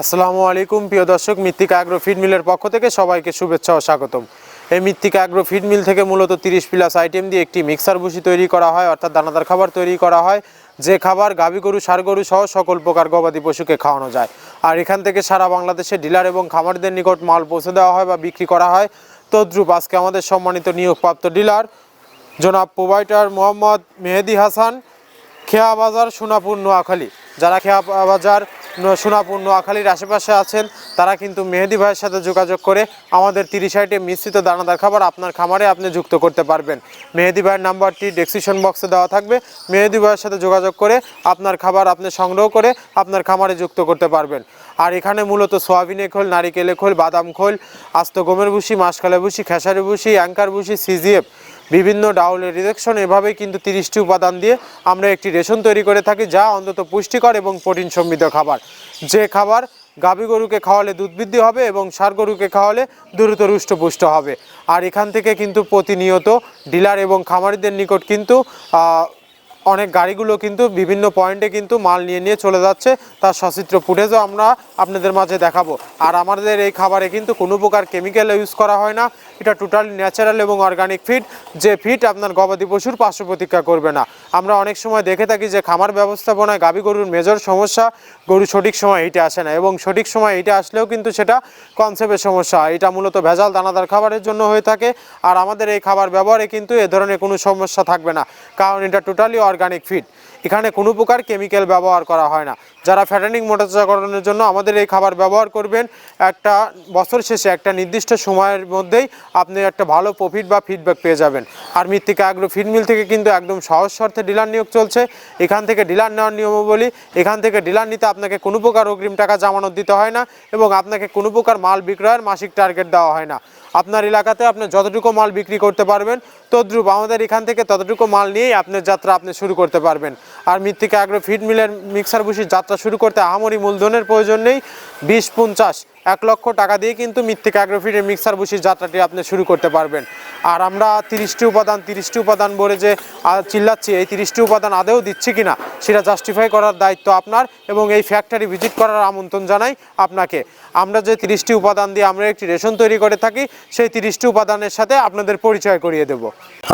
আসসালামু আলাইকুম, প্রিয় দর্শক, মৃত্তিকা অ্যাগ্রো ফিড মিলের পক্ষ থেকে সবাইকে শুভেচ্ছা ও স্বাগতম। এই মৃত্তিকা অ্যাগ্রো ফিড মিল থেকে মূলত তিরিশ প্লাস আইটেম দিয়ে একটি মিক্সার ভুসি তৈরি করা হয়, অর্থাৎ দানাদার খাবার তৈরি করা হয়, যে খাবার গাভী গরু, ষাড় গরু সহ সকল প্রকার গবাদি পশুকে খাওয়ানো যায়। আর এখান থেকে সারা বাংলাদেশে ডিলার এবং খামারদের নিকট মাল পৌঁছে দেওয়া হয় বা বিক্রি করা হয়। তদ্রুপ আজকে আমাদের সম্মানিত নিয়োগপ্রাপ্ত ডিলার, জনাব প্রোভাইডার মোহাম্মদ মেহেদি হাসান, খেয়া বাজার সোনাপুর, নোয়াখালী। যারা খেয়া বাজার সোনাপুর, নোয়াখালীর আশেপাশে আছেন, তারা কিন্তু মেহেদি ভাইয়ের সাথে যোগাযোগ করে আমাদের তিরিশ আইটেম মিশ্রিত দানাদার খাবার আপনার খামারে আপনি যুক্ত করতে পারবেন। মেহেদি ভাইয়ের নাম্বারটি ডেসক্রিপশন বক্সে দেওয়া থাকবে। মেহেদি ভাইয়ের সাথে যোগাযোগ করে আপনার খাবার আপনি সংগ্রহ করে আপনার খামারে যুক্ত করতে পারবেন। আর এখানে মূলত সোয়াবিনের খোল নারিকেলের খোল, বাদাম খোল, আস্ত গমের ভুসি মাসকালে ভুসি, খেসারি ভুসি অ্যাঙ্কার ভুসি, সিজিএফ বিভিন্ন ডাউলের রিজেকশন এভাবেই কিন্তু তিরিশটি উপাদান দিয়ে আমরা একটি রেশন তৈরি করে থাকি, যা অন্তত পুষ্টিকর এবং প্রোটিন সমৃদ্ধ খাবার। যে খাবার গাভী গরুকে খাওয়ালে দুধ বৃদ্ধি হবে এবং সার গরুকে খাওয়ালে দ্রুত রুষ্টপুষ্ট হবে। আর এখান থেকে কিন্তু প্রতিনিয়ত ডিলার এবং খামারিদের নিকট কিন্তু অনেক গাড়িগুলো কিন্তু বিভিন্ন পয়েন্টে কিন্তু মাল নিয়ে নিয়ে চলে যাচ্ছে। তার সচিত্র ফুটেজও আমরা আপনাদের মাঝে দেখাবো। আর আমাদের এই খাবারে কিন্তু কোনো প্রকার কেমিক্যাল ইউজ করা হয় না। এটা টোটালি ন্যাচারাল এবং অর্গানিক ফিড যে ফিড আপনার গবাদি পশুর পার্শ্ব প্রতীক্ষা করবে না। আমরা অনেক সময় দেখে থাকি যে খামার ব্যবস্থাপনায় গাভী গরুর মেজর সমস্যা, গরু সঠিক সময় হিটে আসে না এবং সঠিক সময় হিটে আসলেও কিন্তু সেটা কনসেপ্টের সমস্যা। এটা মূলত ভেজাল দানাদার খাবারের জন্য হয়ে থাকে। আর আমাদের এই খাবার ব্যবহারে কিন্তু এ ধরনের কোনো সমস্যা থাকবে না। কারণ এটা টোটালি অর্গানিক ফিড এখানে কোনো প্রকার কেমিক্যাল ব্যবহার করা হয় না। যারা ফ্যাটানিং মোটাচাকরণের জন্য আমাদের এই খাবার ব্যবহার করবেন, একটা বছর শেষে, একটা নির্দিষ্ট সময়ের মধ্যেই আপনি একটা ভালো প্রফিট বা ফিডব্যাক পেয়ে যাবেন। আর মৃত্তিকা আগ্রো ফিড মিল থেকে কিন্তু একদম সহজ শর্তে ডিলার নিয়োগ চলছে। এখান থেকে ডিলার নেওয়ার নিয়মাবলী, এখান থেকে ডিলার নিতে আপনাকে কোনো প্রকার অগ্রিম টাকা জামানত দিতে হয় না এবং আপনাকে কোনো প্রকার মাল বিক্রয়ের মাসিক টার্গেট দেওয়া হয় না। আপনার এলাকাতে আপনি যতটুকু মাল বিক্রি করতে পারবেন, তদ্রুপ আমাদের এখান থেকে ততটুকু মাল নিয়েই আপনার যাত্রা আপনি শুরু করতে পারবেন। আর মৃত্তিকা আগ্রো ফিট মিলের মিক্সার ভুষির যাত্রা শুরু করতে আহামরি মূলধনের প্রয়োজন নেই। বিশ পঞ্চাশ, এক লক্ষ টাকা দিয়ে কিন্তু মৃত্তিকা আগ্রোফিটের মিক্সার ভুষির যাত্রাটি আপনি শুরু করতে পারবেন। আর আমরা তিরিশটি উপাদান তিরিশটি উপাদান বলে যে চিল্লাচ্ছি, এই তিরিশটি উপাদান আদেও দিচ্ছি কিনা সেটা জাস্টিফাই করার দায়িত্ব আপনার এবং এই ফ্যাক্টরি ভিজিট করার আমন্ত্রণ জানাই আপনাকে। আমরা যে তিরিশটি উপাদান দিয়ে আমরা একটি রেশন তৈরি করে থাকি, সেই তিরিশটি উপাদানের সাথে আপনাদের পরিচয় করিয়ে দেব।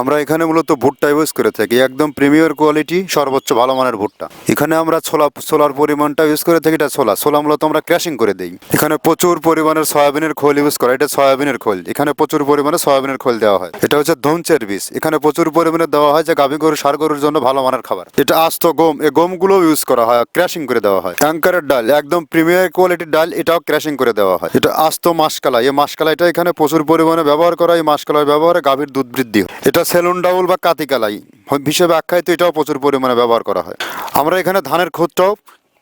আমরা এখানে মূলত ভুট্টা ইউজ করে থাকি, একদম প্রিমিয়ার কোয়ালিটি সর্বোচ্চ ভালো মানের ভুট্টা। এখানে আমরা ছোলা, ছোলার পরিমাণটা ইউজ করে থাকি, এটা ছোলা। ছোলা মূলত আমরা ক্র্যাশিং করে দিই। এখানে প্রচুর পরিমাণের সয়াবিনের খোল ইউজ করা এটা সয়াবিনের খোল। এখানে প্রচুর পরিমাণে সয়াবিনের খোল দেওয়া হয়। এটা হচ্ছে ধনচের বীজ। এখানে প্রচুর পরিমাণে দেওয়া হয় যে গাভী গরু, সার গরুর জন্য ভালো মানের খাবার। এটা আস্ত গম এই গমগুলো ইউজ করা হয় ক্র্যাশিং করে দেওয়া হয়। ট্যাঙ্কারের ডাল, একদম প্রিমিয়ার কোয়ালিটির ডাল, এটাও ক্র্যাশিং করে দেওয়া হয়। এটা আস্ত মাসকালা, এই মাসকালা এটা এখানে প্রচুর পরিমাণে ব্যবহার করা এই মাসকালার ব্যবহারে গাভীর দুধ বৃদ্ধি হয়। এটা সেলুন ডাউল বা কাতিকালাই, হিসেবে আখ্যায়িত, এটাও প্রচুর পরিমাণে ব্যবহার করা হয়। আমরা এখানে ধানের খুদটাও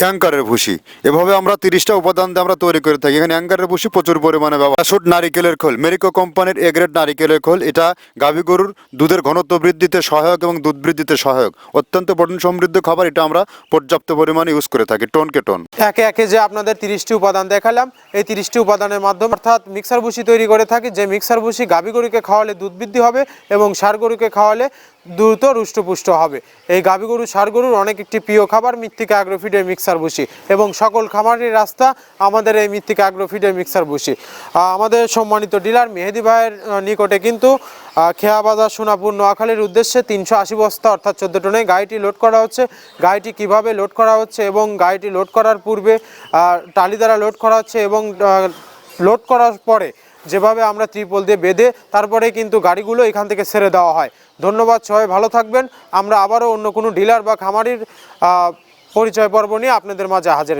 অ্যাঙ্কারের ভুসি এভাবে আমরা তিরিশটা উপাদান দিয়ে আমরা তৈরি করে থাকি। এখানে অ্যাঙ্কারের ভুসি প্রচুর পরিমাণে ব্যবহার শুট নারিকেলের খোল। মেরিকো কোম্পানির এগ্রেড নারিকেলের খোল। এটা গাভী গরুর দুধের ঘনত্ব বৃদ্ধিতে সহায়ক এবং দুধ বৃদ্ধিতে সহায়ক। অত্যন্ত প্রোটিন সমৃদ্ধ খাবার। এটা আমরা পর্যাপ্ত পরিমাণে ইউজ করে থাকি টনকে টন। একে একে যে আপনাদের তিরিশটি উপাদান দেখালাম, এই তিরিশটি উপাদানের মাধ্যমে অর্থাৎ মিক্সার ভুসি তৈরি করে থাকি, যে মিক্সার ভুসি গাভী গরুকে খাওয়ালে দুধ বৃদ্ধি হবে এবং সার গরুকে খাওয়ালে দ্রুত রুষ্টপুষ্ট হবে। এই গাভী গরু ষাঁড় গরুর অনেক একটি প্রিয় খাবার মৃত্তিকা আগ্রোফিডের মিক্সার বসি এবং সকল খামারের রাস্তা আমাদের এই মৃত্তিকা আগ্রোফিডের মিক্সার বসি। আমাদের সম্মানিত ডিলার মেহেদি ভাইয়ের নিকটে কিন্তু আহ, খেয়া বাজার সোনাপুর নোয়াখালীর উদ্দেশ্যে তিনশো আশি বস্তা অর্থাৎ চোদ্দ টনে গাড়িটি লোড করা হচ্ছে। গাড়িটি কীভাবে লোড করা হচ্ছে এবং গাড়িটি লোড করার পূর্বে টালি দ্বারা লোড করা হচ্ছে এবং লোড করার পরে যেভাবে আমরা ত্রিপল দিয়ে বেঁধে তারপরে কিন্তু গাড়িগুলো এখান থেকে ছেড়ে দেওয়া হয়। ধন্যবাদ সবাই, ভালো থাকবেন। আমরা আবারও অন্য কোনো ডিলার বা খামারির পরিচয় পর্ব নিয়ে আপনাদের মাঝে হাজির